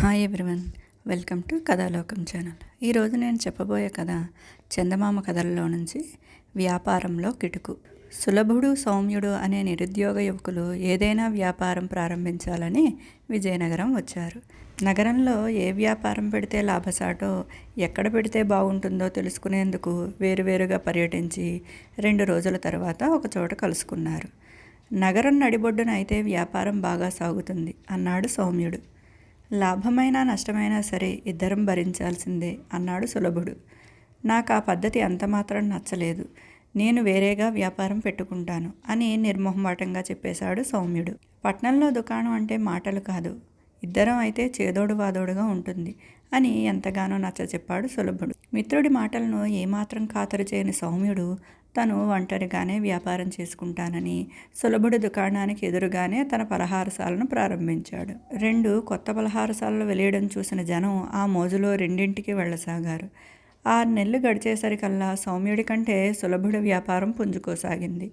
Hi everyone welcome to Kathalokam channel ఈరోజు నేను చెప్పబోయే కథ చందమామ కథల్లో నుంచి వ్యాపారంలో కిటుకు. సులభుడు సౌమ్యుడు అనే నిరుద్యోగ యువకులు ఏదైనా వ్యాపారం ప్రారంభించాలని విజయనగరం వచ్చారు. నగరంలో ఏ వ్యాపారం పెడితే లాభసాటో ఎక్కడ పెడితే బాగుంటుందో తెలుసుకునేందుకు వేరువేరుగా పర్యటించి రెండు రోజుల తర్వాత ఒక చోట కలుసుకున్నారు. నగరం నడిబొడ్డున అయితే వ్యాపారం బాగా సాగుతుంది అన్నాడు సౌమ్యుడు. లాభమైనా నష్టమైనా సరే ఇద్దరం భరించాల్సిందే అన్నాడు సులభుడు. నాకు ఆ పద్ధతి అంతమాత్రం నచ్చలేదు. నేను వేరేగా వ్యాపారం పెట్టుకుంటాను అని నిర్మోహమాటంగా చెప్పేశాడు సౌమ్యుడు. పట్నంలో దుకాణం అంటే మాటలు కాదు. ఇద్దరం అయితే చేదోడు వాదోడుగా ఉంటుంది అని ఎంతగానో నచ్చ చెప్పాడు సులభుడు. మిత్రుడి మాటలను ఏమాత్రం ఖాతరు చేయని సౌమ్యుడు తను ఒంటరిగానే వ్యాపారం చేసుకుంటానని సులభుడి దుకాణానికి ఎదురుగానే తన పలహారశాలను ప్రారంభించాడు. రెండు కొత్త పలహారశాలలు వెలియడం చూసిన జనం ఆ మోజులో రెండింటికి వెళ్ళసాగారు. ఆరు నెలలు గడిచేసరికల్లా సౌమ్యుడి కంటే సులభుడి వ్యాపారం పుంజుకోసాగింది.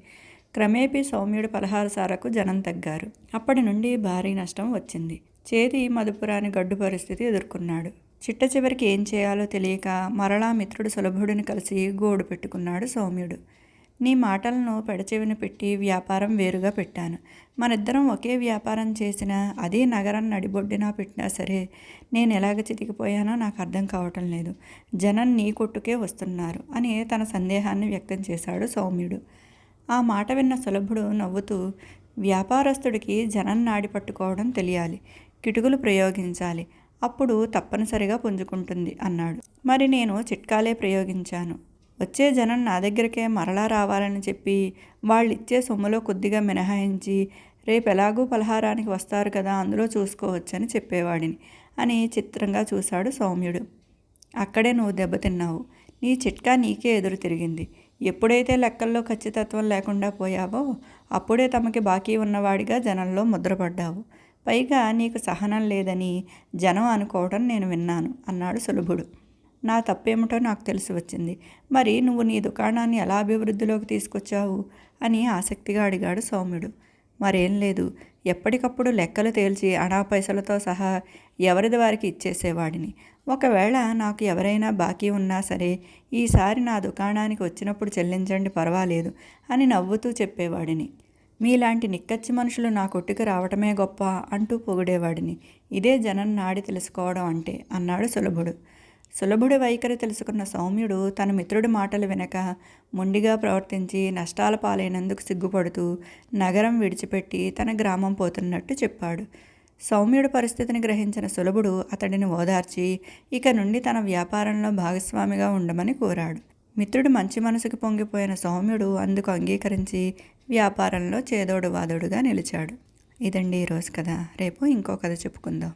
క్రమేపీ సౌమ్యుడి పలహారసాలకు జనం తగ్గారు. అప్పటి నుండి భారీ నష్టం వచ్చింది. చేతి మదుపురాని గడ్డు పరిస్థితి ఎదుర్కొన్నాడు. చిట్ట చివరికి ఏం చేయాలో తెలియక మరలా మిత్రుడు సులభుడిని కలిసి గోడు పెట్టుకున్నాడు సౌమ్యుడు. నీ మాటలను పెడచెవిన పెట్టి వ్యాపారం వేరుగా పెట్టాను. మనిద్దరం ఒకే వ్యాపారం చేసినా అదే నగరం నడిబొడ్డినా పెట్టినా సరే నేను ఎలాగ చితికిపోయానో నాకు అర్థం కావటం లేదు. జనం నీ కొట్టుకే వస్తున్నారు అని తన సందేహాన్ని వ్యక్తం చేశాడు సౌమ్యుడు. ఆ మాట విన్న సులభుడు నవ్వుతూ వ్యాపారస్తుడికి జనం నాడి పట్టుకోవడం తెలియాలి. కిటుకులు ప్రయోగించాలి. అప్పుడు తప్పనిసరిగా పుంజుకుంటుంది అన్నాడు. మరి నేను చిట్కాలే ప్రయోగించాను. వచ్చే జనం నా దగ్గరికే మరలా రావాలని చెప్పి వాళ్ళు ఇచ్చే సొమ్ములో కొద్దిగా మినహాయించి రేపు ఎలాగూ పలహారానికి వస్తారు కదా అందులో చూసుకోవచ్చని చెప్పేవాడిని అని చిత్రంగా చూశాడు సౌమ్యుడు. అక్కడే నువ్వు దెబ్బతిన్నావు నీ చిట్కా నీకే ఎదురు తిరిగింది. ఎప్పుడైతే లెక్కల్లో ఖచ్చితత్వం లేకుండా పోయావో అప్పుడే తమకి బాకీ ఉన్నవాడిగా జనంలో ముద్రపడ్డావు. పైగా నీకు సహనం లేదని జనం అనుకోవడం నేను విన్నాను అన్నాడు సులభుడు. నా తప్పేమిటో నాకు తెలిసి వచ్చింది. మరి నువ్వు నీ దుకాణాన్ని ఎలా అభివృద్ధిలోకి తీసుకొచ్చావు? అని ఆసక్తిగా అడిగాడు సౌమ్యుడు. మరేం లేదు ఎప్పటికప్పుడు లెక్కలు తేల్చి అనా పైసలతో సహా ఎవరిది వారికి ఇచ్చేసేవాడిని. ఒకవేళ నాకు ఎవరైనా బాకీ ఉన్నా సరే ఈసారి నా దుకాణానికి వచ్చినప్పుడు చెల్లించండి పర్వాలేదు అని నవ్వుతూ చెప్పేవాడిని. మీలాంటి నిక్కచ్చి మనుషులు నా కొట్టుకు రావటమే గొప్ప అంటూ పొగిడేవాడిని. ఇదే జనం నాడి తెలుసుకోవడం అంటే అన్నాడు సులభుడు. సులభుడి వైఖరి తెలుసుకున్న సౌమ్యుడు తన మిత్రుడి మాటలు వినక మొండిగా ప్రవర్తించి నష్టాల పాలైనందుకు సిగ్గుపడుతూ నగరం విడిచిపెట్టి తన గ్రామం పోతున్నట్టు చెప్పాడు. సౌమ్యుడి పరిస్థితిని గ్రహించిన సులభుడు అతడిని ఓదార్చి ఇక నుండి తన వ్యాపారంలో భాగస్వామిగా ఉండమని కోరాడు. మిత్రుడు మంచి మనసుకు పొంగిపోయిన సౌమ్యుడు అందుకు అంగీకరించి వ్యాపారంలో చేదోడు వాదోడుగా నిలిచాడు. ఇదండి ఈరోజు కథ. రేపు ఇంకో కథ చెప్పుకుందాం.